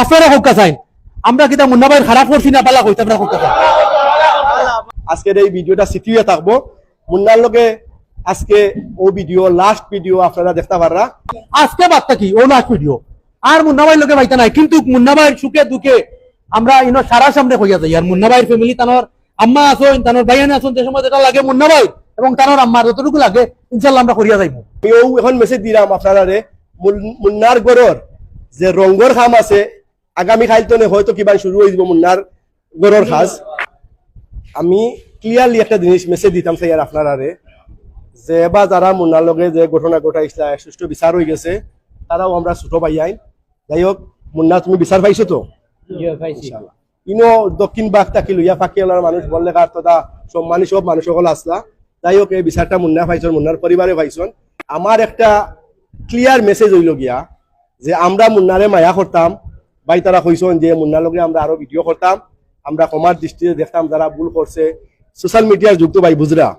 আপনারা হোক চাইন। আমরা কিতা খারাপ করছি না পালা কইতে আপনারা আজকের এই ভিডিওটা থাকব। মুন্নার লগে আজকে ও ভিডিও লাস্ট ভিডিও আপনারা দেখতে পাররা। আজকে বার্তা কি? ও লাস্ট ভিডিও আর লোকে নাই কিন্তু সুখে দুঃখে আমরা ইনো সারা সামনে হইয়া যাই। আর মুন্না ভাইয়ের ফ্যামিলি তানোর আম্মা আসুন তানোর ভাইয়ানি আসুন যে সময় যেটা লাগে মুন্না ভাই এবং তানোর আম্মার যতটুকু লাগে ইনশাল্লাহ আমরা করিয়া যাইব। এখন মেসেজ দিলাম আপনারা রে মুন্নার গড়র যে রঙ্গর খাম আছে আগামী খাইলতনে হয়তো কিবা শুরু হয়ে যাব মুন্নার গড়র খাস আমি ক্লিয়ারলি একটা জিনিস মেসেজ দিতাম স্যার আপনারা রে যে বা যারা মুন্নার লগে যে ঘটনা ঘটাইছিল সুষ্ঠু বিচার হয়ে গেছে তারাও আমরা ছোট পাই আইন। যাই হোক মুন্না তুমি বিচার পাইছো তো। ইনো দক্ষিণ বাগ তাকি লইয়া ফাঁকি ওলার মানুষ বললে কার তথা সম্মানী সব মানুষ সকল আসলা যাই হোক এই বিচারটা মুন্না পাইছন মুন্নার পরিবারে পাইছন। আমার একটা ক্লিয়ার মেসেজ হইল গিয়া যে আমরা মুন্নারে মায়া করতাম ভাই, তারা কইছন যে মুন্নার লগে আমরা আরও ভিডিও করতাম। আমরা কমার দৃষ্টিতে দেখতাম যারা ভুল করছে। সোশ্যাল মিডিয়ার যুক্ত ভাই বুঝরা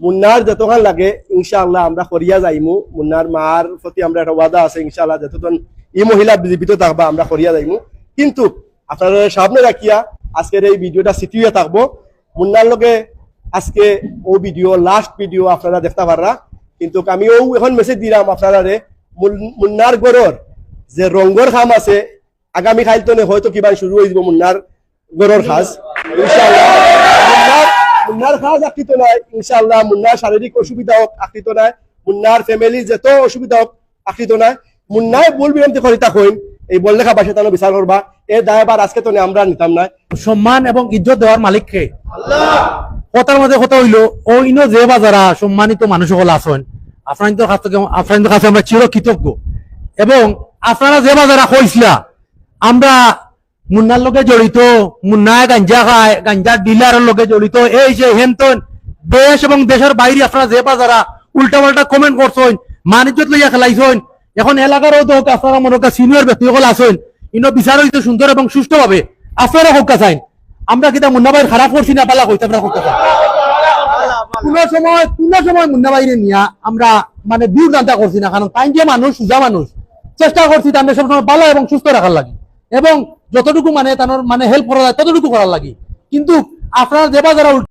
মুন্নার যতক্ষণ লাগে, ইনশাআল্লাহ আমরা করিয়া যাইমু। মুন্নার মার প্রতি আমরা একটা ওয়াদা আছে, ইনশাআল্লাহ যতক্ষণ এই মহিলা জীবিত থাকবা, আমরা করিয়া যাইমু। কিন্তু আপনারা সামনে রাখিয়া আজকের এই ভিডিওটা স্মৃতিও থাকব। মুন্নার লগে আজকে ও ভিডিও লাস্ট ভিডিও আপনারা দেখতে পাররা। কিন্তু আমিও এখন মেসেজ দিলাম আপনারা রে মুন- মুন্নার গড়র যে রঙ্গর খাম আছে আগামী খাইলতনে হয়তো কিবা শুরু হয়ে যাব মুন্নার গড়র খাস। মুন্নার খাস আকৃত নাই, ইনশাআল্লাহ মুন্নার শারীরিক অসুবিধা হোক আকৃত নাই, মুন্নার ফ্যামিলি যত অসুবিধা হোক আকৃত নাই। মুন্নায় ভুল বিনন্তি করি হইন এই বললেখা বাসে তানো বিচার করবা। এ দায়বার আজকে তো আমরা নিতাম না সম্মান এবং ইজ্জত দেওয়ার মালিককে। কথার মধ্যে কথা হইল, ও ইনো যে বা যারা সম্মানিত মানুষ সকল আছেন। আপনাদের কাছ থেকে আপনাদের কাছে আমরা চির কৃতজ্ঞ এবং আপনারা যে বা যারা কইছিলা আমরা মুন্নার লগে জড়িত, মুন্নায় গাঞ্জা খায়, গাঞ্জার ডিলারের লগে জড়িত, এই যে হেনতন, দেশ এবং দেশের বাইরে আপনারা যে যারা উল্টা পাল্টা কমেন্ট করছেন, মানিজ্যত লইয়া খেলাইছেন, এখন এলাকার হোক আপনারা মনে করেন সিনিয়র ব্যক্তি সকল আছেন, ইনো বিচার হইতে সুন্দর এবং সুষ্ঠুভাবে আপনারা হোক চাইন। আমরা কিতা মুন্না ভাইয়ের খারাপ করছি না পালা কইতে আপনারা হোক সময়, কোন সময় মুন্না নিয়া আমরা মানে দূর দান্তা করছি না, কারণ তাই যে মানুষ, সুজা মানুষ, চেষ্টা করছি তাদের সবসময় ভালো এবং সুস্থ রাখার লাগি। এবং যতটুকু মানে তার মানে হেল্প করা যায়, ততটুকু করার লাগে। কিন্তু আপনারা দেবা যারা